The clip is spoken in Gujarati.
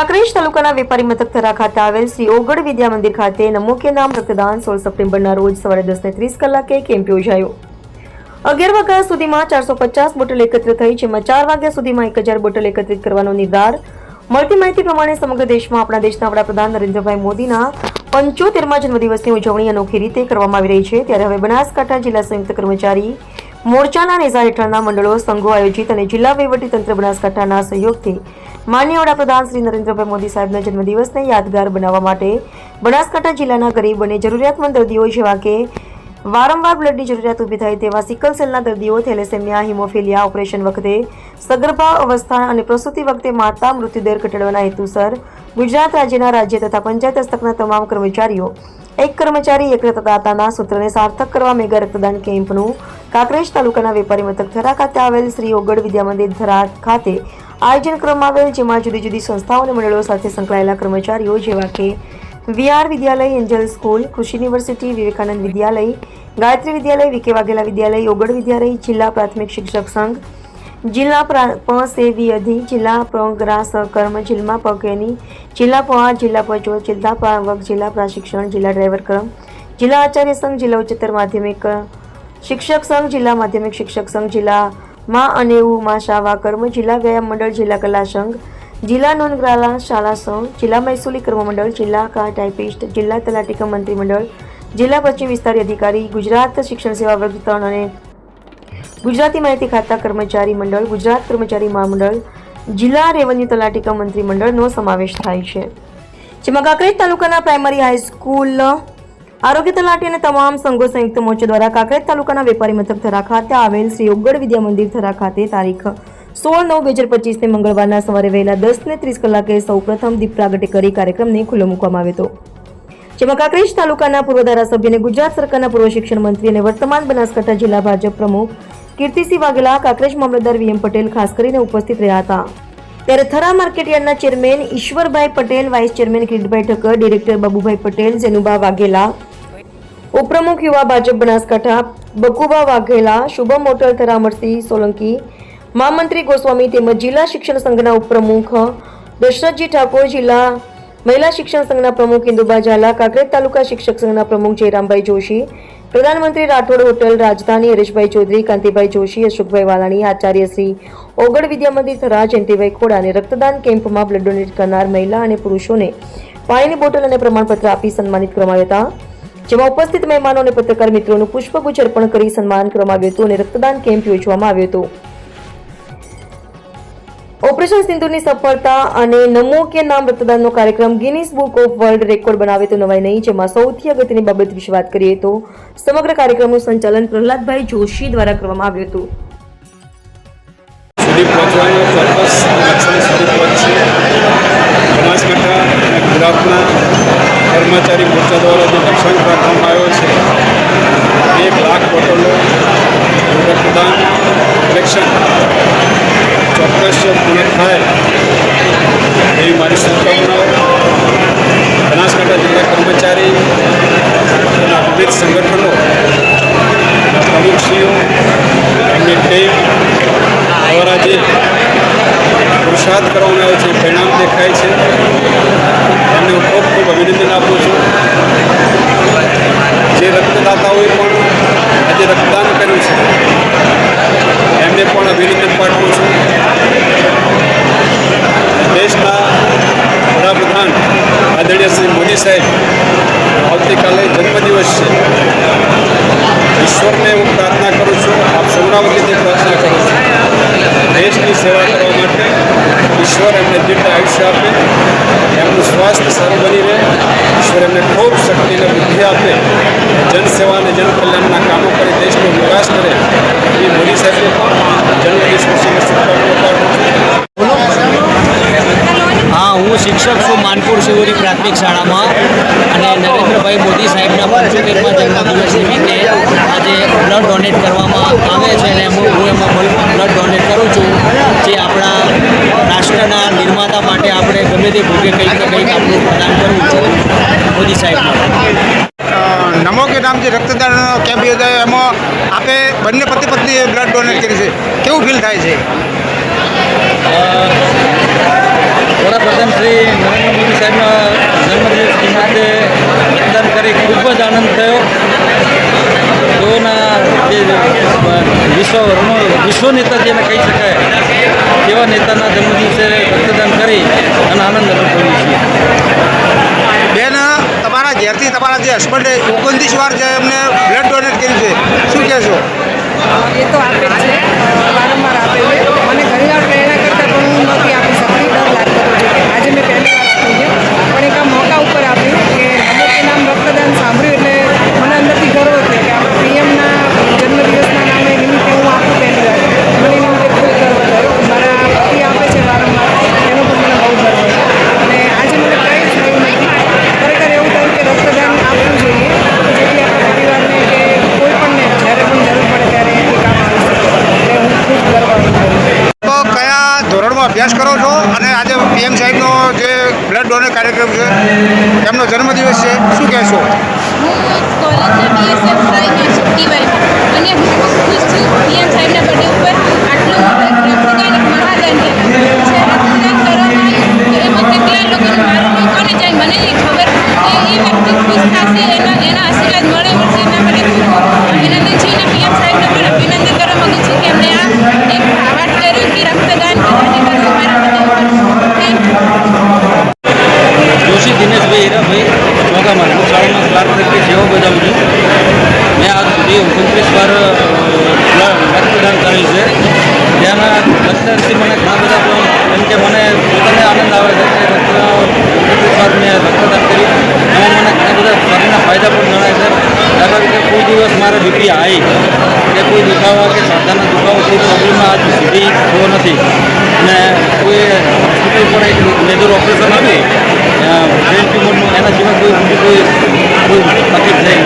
કાંકરેજ તાલુકાના વેપારી મથક થરા ખાતે આવેલ શ્રી ઓગળ વિદ્યા મંદિર ખાતે નમો કે નામ રક્તદાન સોળ સપ્ટેમ્બરના રોજ સવારે દસ ને ત્રીસ કલાકે કેમ્પ યોજાયો. અગિયાર વાગ્યા સુધીમાં ચારસો પચાસ બોટલ એકત્ર થઈ, જેમાં ચાર વાગ્યા સુધીમાં એક હજાર બોટલ એકત્રિત કરવાનો નિર્ધાર. મળતી માહિતી પ્રમાણે સમગ્ર દેશમાં આપણા દેશના વડાપ્રધાન નરેન્દ્રભાઈ મોદીના પંચોતેરમા જન્મદિવસની ઉજવણી અનોખી રીતે કરવામાં આવી રહી છે. ત્યારે હવે બનાસકાંઠા જિલ્લા સંયુક્ત કર્મચારી મોરચાના નેઝા હેઠળના મંડળો સંઘો આયોજિત અને જિલ્લા વહીવટીતંત્ર બનાસકાંઠાના સહયોગથી માન્ય વડાપ્રધાન શ્રી નરેન્દ્રભાઈ મોદી સાહેબના જન્મદિવસને યાદગાર બનાવવા માટે બનાસકાંઠા જિલ્લાના ગરીબ અને જરૂરિયાતમંદ દર્દીઓ, જેવા કે વારંવાર બ્લડની જરૂરિયાત ઊભી થાય તેવા સિકલ સેલના દર્દીઓ, થેલેસેમિયા, હિમોફિલિયા, ઓપરેશન વખતે સગર્ભા અવસ્થા અને પ્રસૂતિ વખતે માતા મૃત્યુદર ઘટાડવાના હેતુસર ગુજરાત રાજ્યના રાજ્ય તથા પંચાયત હસ્તકના તમામ કર્મચારીઓ, એક કર્મચારી, એક રક્તદાતાના સૂત્રને સાર્થક કરવા મેગા રક્તદાન કેમ્પનું કાંકરેજ તાલુકાના વેપારી મથક થરા ખાતે આવેલ શ્રી ઓગળ વિદ્યા મંદિર થરા ખાતે આયોજન કરવામાં આવેલ, જેમાં જુદી જુદી સંસ્થાઓ અને મંડળો સાથે સંકળાયેલા કર્મચારીઓ જેવા કે વીઆર વિદ્યાલય, એન્જલ સ્કૂલ, કૃષિ યુનિવર્સિટી, વિવેકાનંદ વિદ્યાલય, ગાયત્રી વિદ્યાલય વિકે વાઘેલા વિદ્યાલય, ઓગળ વિદ્યાલય, જિલ્લા પ્રાથમિક શિક્ષક સંઘ, જિલ્લા પ્રા- પ સેવી અધિ, જિલ્લા પ્રગ્રા સહકર્મ, જિલ્લા પગની જિલ્લા પવા જિલ્લા પચો જિલ્લા પાવક જિલ્લા પ્રશિક્ષણ, જિલ્લા ડ્રાઈવર કર્મ, જિલ્લા આચાર્ય સંઘ, જિલ્લા ઉચ્ચતર માધ્યમિક શિક્ષક સંઘ, જિલ્લા માધ્યમિક શિક્ષક સંઘ, જિલ્લા માં અને ઉ માં શાવા કર્મ જિલ્લા વ્યાયામ મંડળ, જિલ્લા કલા સંઘ, જિલ્લા નોંધગ્રાલા શાળા સંઘ, જિલ્લા મહેસૂલી કર્મ મંડળ, જિલ્લા કા ટાઈપિસ્ટ જિલ્લા તલાટીકા મંત્રીમંડળ મંત્રી મંડળ, જિલ્લા પશ્ચિમ વિસ્તારી અધિકારી, ગુજરાત શિક્ષણ સેવા વર્ગ ત્રણ અને ગુજરાતી માહિતી ખાતા કર્મચારી મંડળ, ગુજરાત કર્મચારી મહામંડળ, જિલ્લા રેવન્યુ તલાટીકા મંત્રીમંડળનો મંત્રી મંડળનો સમાવેશ થાય છે. જેમાં કાંકરેજ તાલુકાના પ્રાઇમરી હાઈસ્કૂલ આરોગ્ય તલાટી અને તમામ સંઘો સંયુક્ત મોરચા દ્વારા કાંકરેજ તાલુકાના વેપારી મથક થરા ખાતે આવેલ શ્રી ઓગડ વિદ્યા મંદિર થરા ખાતે તારીખ સોળ નવ બે હજાર પચીસને મંગળવારના સવારે વહેલા દસ ને ત્રીસ કલાકે સૌપ્રથમ દીપ પ્રાગટ્ય કરી કાર્યક્રમને ખુલ્લો મૂકવામાં આવ્યો હતો. જેમાં કાંકરેજ તાલુકાના પૂર્વ ધારાસભ્ય અને ગુજરાત સરકારના પૂર્વ શિક્ષણ મંત્રી અને વર્તમાન બનાસકાંઠા જિલ્લા ભાજપ પ્રમુખ કીર્તિસિંહ વાઘેલા, કાંકરેજ મામલતદાર વીએમ પટેલ ખાસ કરીને ઉપસ્થિત રહ્યા હતા. ત્યારે Thara માર્કેટયાર્ડના chairman Ishwarbhai Patel, vice chairman Kiritbhai Thakkar, director Babubhai Patel Jenuba Vaghela ઉપપ્રમુખ યુવા ભાજપ બનાસકાંઠા, બકુબા વાઘેલા, શુભમ મોટલ થરામરસિંહ સોલંકી, મહામંત્રી ગોસ્વામી તેમજ જિલ્લા શિક્ષણ સંઘના ઉપપ્રમુખ દશરથજી ઠાકોર, જિલ્લા મહિલા શિક્ષણ સંઘના પ્રમુખ ઇન્દુબા ઝાલા, કાંકરેજ તાલુકા શિક્ષક સંઘના પ્રમુખ જયરામભાઈ જોશી, પ્રધાનમંત્રી રાઠોડ હોટલ રાજધાની હરેશભાઈ ચૌધરી, કાંતિભાઈ જોશી, અશોકભાઈ વાલાણી, આચાર્ય શ્રી ઓગળ વિદ્યામંદિર થરા જયંતિભાઈ ખોડા અને રક્તદાન કેમ્પમાં બ્લડ ડોનેટ કરનાર મહિલા અને પુરુષોને પાણીની બોટલ અને પ્રમાણપત્ર આપી સન્માનિત કરવામાં હતા. જેમાં ઉપસ્થિત મહેમાનો અને પત્રકાર મિત્રોનું પુષ્પગુચ્છ અર્પણ કરી સન્માન કરવામાં આવ્યું હતું અને રક્તદાન કેમ્પ યોજવામાં આવ્યો હતો. ઓપરેશન સિંધુની સફળતા અને નમો કે નામ રક્તદાનનો કાર્યક્રમ Guinness book of world record બનાવે તો નવાઈ નહીં, જેમાં સૌથી અગત્યની બાબત વિશે વાત કરીએ તો સમગ્ર કાર્યક્રમનું સંચાલન પ્રહલાદભાઈ જોશી દ્વારા કરવામાં આવ્યું હતું. કર્મચારી મોરચા દ્વારા લક્ષ્યાંક રાખવામાં આવ્યો છે. એક લાખ બોટલો રક્તદાન કલેક્શન ચોક્કસ પૂર્ણ થાય એવી મારી શુભકામનાઓ બનાસકાંઠા જિલ્લા કર્મચારી એના વિવિધ સંગઠનો અને પ્રમુખશ્રીઓ, એમની ટીમ દ્વારા જે પુરુષાર્થ કરવામાં આવે છે, પરિણામ દેખાય છે. એમને હું ખૂબ ખૂબ અભિનંદન આપું છું. જે રક્તદાતાઓએ પણ આજે રક્તદાન કર્યું છે, એમને પણ અભિનંદન પાઠવું છું. દેશના વડાપ્રધાન આદરણીય શ્રી મોદી સાહેબ, આવતીકાલે જન્મદિવસ છે. ઈશ્વરને હું પ્રાર્થના કરું છું, આપ સૌના વતીથી પ્રાર્થના કરું છું. દેશની સેવા કરવા માટે ઈશ્વર એમને દીર્ઘ આયુષ્ય આપે, એમનું સ્વાસ્થ્ય સારું બની રહે. ઈશ્વર એમને ખૂબ શક્તિ અને બુદ્ધિ આપે, જનસેવા અને જનકલ્યાણના કામો કરી દેશનો વિકાસ કરે, એ મોદી સાહેબને પણ જન્મદિવસ શુભકામનાઓ હા, હું શિક્ષક છું માનપુર શિવરી પ્રાથમિક શાળામાં અને નરેન્દ્રભાઈ મોદી સાહેબના પંચોતેરમા જન્મદિવસ નિમિત્તે આજે બ્લડ ડોનેટ કરવામાં આવે છે અને હું એમાં બ્લડ ડોનેટ કરું છું. જે આપણા રાષ્ટ્રના નિર્માતા માટે આપણે ગમે તે ભોગે કંઈક ને કંઈક આપણું પ્રદાન કરવું છે. મોદી સાહેબ નમો કે નામ જે રક્તદાન કેમ્પ યોજાયો એમાં આપે બંને પતિ પત્નીએ બ્લડ ડોનેટ કરી છે. કેવું ફીલ થાય છે? વડાપ્રધાન શ્રી નરેન્દ્ર મોદી સાહેબના જન્મદિવસ નિમિત્તે રક્તદાન કરી ખૂબ જ આનંદ થયો. તેઓના જે વિશ્વ વિશ્વ નેતા જેને કહી શકાય તેવા નેતાના જન્મદિવસે રક્તદાન કરી અને આનંદ અનુભવીએ છીએ. તમારા ઘેરથી તમારા જે હસબન્ડે ઓગણત્રીસ વાર જે એમને બ્લડ ડોનેટ કર્યું છે. શું કહેશો? એ તો આપે છે. વારંવાર આપે છે. અભ્યાસ કરો છો અને આજે પીએમ સાહેબનો જે બ્લડ ડોનેટ કાર્યક્રમ છે એમનો જન્મદિવસ છે, શું કહેશો? અને હું ખુશ છું, પીએમ સાહેબના બર્થડે ઉપર આટલું આયોજન કરેલ છે. જેના દર્શનથી મને ઘણા બધા એમ કે મને પોતાને આનંદ આવે છે કે રક્તદાન મેં રક્તદાન કરી અને મને ઘણા બધા શરીરના ફાયદા પણ જણાય છે. દાખલા તરીકે કોઈ દિવસ મારે બીપી આવી કે કોઈ દુખાવા કે સાધાના દુખાવો, કોઈ પ્રોબ્લેમમાં આજ સુધી થયો નથી. અને કોઈ હોસ્પિટલ પણ એક મેજર ઓપરેશન હતું બ્રેન ટ્યુમરનું એના સિવાય કોઈ કોઈ કોઈ તકલીફ થઈ